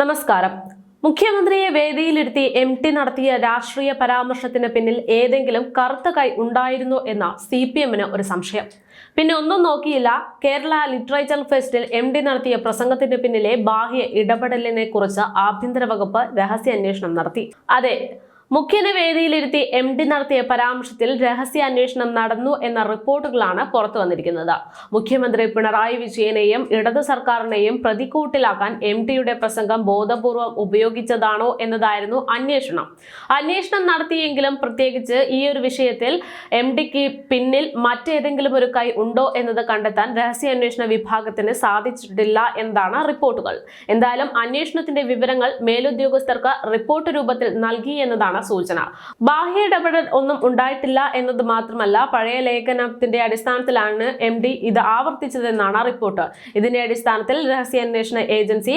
നമസ്കാരം. മുഖ്യമന്ത്രിയെ വേദിയിലിരുത്തി M T നടത്തിയ രാഷ്ട്രീയ പരാമർശത്തിന് പിന്നിൽ ഏതെങ്കിലും കറുത്ത കൈ ഉണ്ടായിരുന്നോ എന്ന സി പി എമ്മിന് ഒരു സംശയം. പിന്നെ ഒന്നും നോക്കിയില്ല കേരള ലിറ്ററേച്ചർ ഫെസ്റ്റിൽ എം ഡി നടത്തിയ പ്രസംഗത്തിന് പിന്നിലെ ബാഹ്യ ഇടപെടലിനെ കുറിച്ച് ആഭ്യന്തര വകുപ്പ് രഹസ്യാന്വേഷണം നടത്തി. അതെ മുഖ്യനെ വേദിയിലിരുത്തി എം ഡി നടത്തിയ പരാമർശത്തിൽ രഹസ്യാന്വേഷണം നടന്നു എന്ന റിപ്പോർട്ടുകളാണ് പുറത്തു വന്നിരിക്കുന്നത്. മുഖ്യമന്ത്രി പിണറായി വിജയനെയും ഇടതു സർക്കാരിനെയും പ്രതിക്കൂട്ടിലാക്കാൻ എം ഡിയുടെ പ്രസംഗം ബോധപൂർവം ഉപയോഗിച്ചതാണോ എന്നതായിരുന്നു അന്വേഷണം. അന്വേഷണം നടത്തിയെങ്കിലും പ്രത്യേകിച്ച് ഈ ഒരു വിഷയത്തിൽ എം ഡിക്ക് പിന്നിൽ മറ്റേതെങ്കിലും ഒരു കൈ ഉണ്ടോ എന്നത് കണ്ടെത്താൻ രഹസ്യാന്വേഷണ വിഭാഗത്തിന് സാധിച്ചിട്ടില്ല എന്നതാണ് റിപ്പോർട്ടുകൾ. എന്തായാലും അന്വേഷണത്തിന്റെ വിവരങ്ങൾ മേലുദ്യോഗസ്ഥർക്ക് റിപ്പോർട്ട് രൂപത്തിൽ നൽകി എന്നതാണ് സൂചന. ബാഹ്യ ഇടപെടൽ ഒന്നും ഉണ്ടായിട്ടില്ല എന്നത് മാത്രമല്ല പഴയ ലേഖനത്തിന്റെ അടിസ്ഥാനത്തിലാണ് എം ഡി ഇത് ആവർത്തിച്ചതെന്നാണ് റിപ്പോർട്ട്. ഇതിന്റെ അടിസ്ഥാനത്തിൽ രഹസ്യാന്വേഷണ ഏജൻസി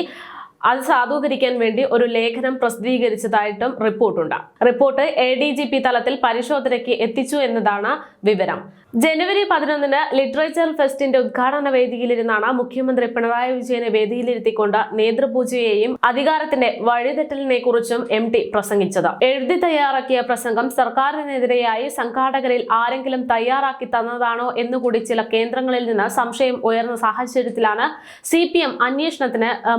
അത് സാധൂകരിക്കാൻ വേണ്ടി ഒരു ലേഖനം പ്രസിദ്ധീകരിച്ചതായിട്ടും റിപ്പോർട്ടുണ്ട്. Report A D G P തലത്തിൽ പരിശോധനയ്ക്ക് എത്തിച്ചു എന്നതാണ് വിവരം. ജനുവരി പതിനൊന്നിന് ലിറ്ററേച്ചർ ഫെസ്റ്റിന്റെ ഉദ്ഘാടന വേദിയിലിരുന്നാണ് മുഖ്യമന്ത്രി പിണറായി വിജയനെ വേദിയിലിരുത്തിക്കൊണ്ട് നേതൃപൂജയെയും അധികാരത്തിന്റെ വഴിതെറ്റലിനെ കുറിച്ചും എം ടി പ്രസംഗിച്ചത്. എഴുതി തയ്യാറാക്കിയ പ്രസംഗം സർക്കാരിനെതിരെയായി സംഘാടകരിൽ ആരെങ്കിലും തയ്യാറാക്കി തന്നതാണോ എന്നുകൂടി ചില കേന്ദ്രങ്ങളിൽ നിന്ന് സംശയം ഉയർന്ന സാഹചര്യത്തിലാണ് സി പി എം അന്വേഷണത്തിന് അഹ്,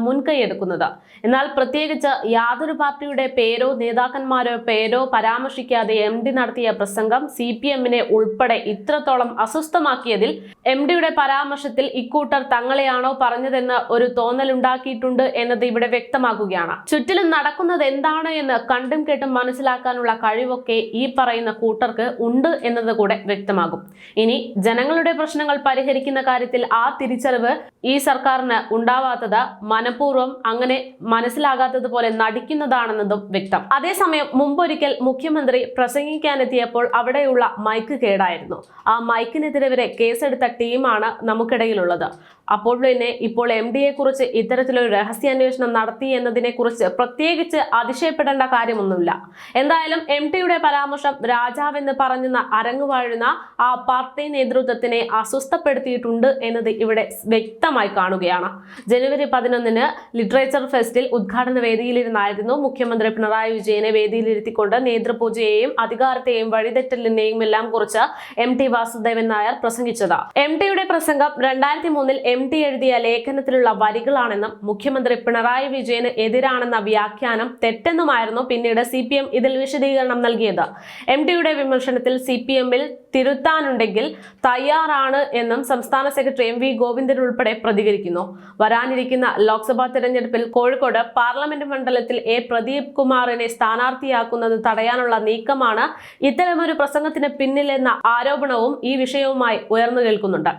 മുൻകൈയെടുക്കുന്നത് എന്നാൽ പ്രത്യേകിച്ച് യാതൊരു പാർട്ടിയുടെ പേരോ നേതാക്കന്മാരോ പേരോ പരാമർശിക്കാതെ എം ഡി നടത്തിയ പ്രസംഗം സി പി എമ്മിനെ ഉൾപ്പെടെ ഇത്രത്തോളം അസ്വസ്ഥമാക്കിയതിൽ എം ഡിയുടെ പരാമർശത്തിൽ ഇക്കൂട്ടർ തങ്ങളെയാണോ പറഞ്ഞതെന്ന് ഒരു തോന്നലുണ്ടാക്കിയിട്ടുണ്ട് എന്നത് ഇവിടെ വ്യക്തമാക്കുകയാണ്. ചുറ്റിലും നടക്കുന്നത് എന്താണ് എന്ന് കണ്ടും കേട്ടും മനസ്സിലാക്കാനുള്ള കഴിവൊക്കെ ഈ പറയുന്ന കൂട്ടർക്ക് ഉണ്ട് എന്നത് കൂടെ വ്യക്തമാകും. ഇനി ജനങ്ങളുടെ പ്രശ്നങ്ങൾ പരിഹരിക്കുന്ന കാര്യത്തിൽ ആ തിരിച്ചറിവ് ഈ സർക്കാരിന് ഉണ്ടാവാത്തത് മനഃപൂർവം അങ്ങനെ മനസ്സിലാകാത്തതുപോലെ നടിക്കുന്നതാണെന്നതും വ്യക്തം. അതേസമയം മുമ്പൊരിക്കൽ മുഖ്യമന്ത്രി പ്രസംഗിക്കാനെത്തിയപ്പോൾ അവിടെയുള്ള മൈക്ക് കേടായിരുന്നു. ആ മൈക്കിനെതിരെ കേസെടുത്ത ടീമാണ് നമുക്കിടയിലുള്ളത്. അപ്പോൾ തന്നെ ഇപ്പോൾ എം ഡിയെ കുറിച്ച് ഇത്തരത്തിലൊരു രഹസ്യാന്വേഷണം നടത്തി എന്നതിനെ കുറിച്ച് പ്രത്യേകിച്ച് അതിശയപ്പെടേണ്ട കാര്യമൊന്നുമില്ല. എന്തായാലും എം ടിയുടെ പരാമർശം രാജാവെന്ന് പറഞ്ഞെന്ന് അരങ്ങുവാഴുന്ന ആ പാർട്ടി നേതൃത്വത്തിനെ അസ്വസ്ഥപ്പെടുത്തിയിട്ടുണ്ട് എന്നത് ഇവിടെ വ്യക്തമായി കാണുകയാണ്. ജനുവരി പതിനൊന്നിന് ലിറ്ററേച്ചർ ഫെസ്റ്റിൽ ഉദ്ഘാടന വേദിയിലിരുന്നായിരുന്നു മുഖ്യമന്ത്രി പിണറായി വിജയനെ വേദിയിലിരുത്തിക്കൊണ്ട് നേതൃപൂജയെയും അധികാരത്തെയും വഴിതെറ്റലിനെയും എല്ലാം കുറിച്ച് എം ടി വാസുദേവൻ നായർ പ്രസംഗിച്ചത്. എം ടിയുടെ പ്രസംഗം രണ്ടായിരത്തി മൂന്നിൽ എം ടി എഴുതിയ ലേഖനത്തിലുള്ള വരികളാണെന്നും മുഖ്യമന്ത്രി പിണറായി വിജയന് എതിരാണെന്ന വ്യാഖ്യാനം തെറ്റെന്നുമായിരുന്നു പിന്നീട് സി പി എം ഇതിൽ വിശദീകരണം നൽകിയത്. എം ടിയുടെ വിമർശനത്തിൽ സി പി എമ്മിൽ തിരുത്താനുണ്ടെങ്കിൽ തയ്യാറാണ് എന്നും സംസ്ഥാന സെക്രട്ടറി എം വി ഗോവിന്ദൻ ഉൾപ്പെടെ പ്രതികരിക്കുന്നു. വരാനിരിക്കുന്ന ലോക്സഭാ തെരഞ്ഞെടുപ്പിൽ കോഴിക്കോട് പാർലമെന്റ് മണ്ഡലത്തിൽ എ പ്രദീപ് കുമാറിനെ സ്ഥാനാർത്ഥിയാക്കുന്നത് തടയാനുള്ള നീക്കമാണ് ഇത്തരമൊരു പ്രസംഗത്തിന് പിന്നിലെന്ന ആരോപണവും ഈ വിഷയവുമായി ഉയർന്നു കേൾക്കുന്നുണ്ട്.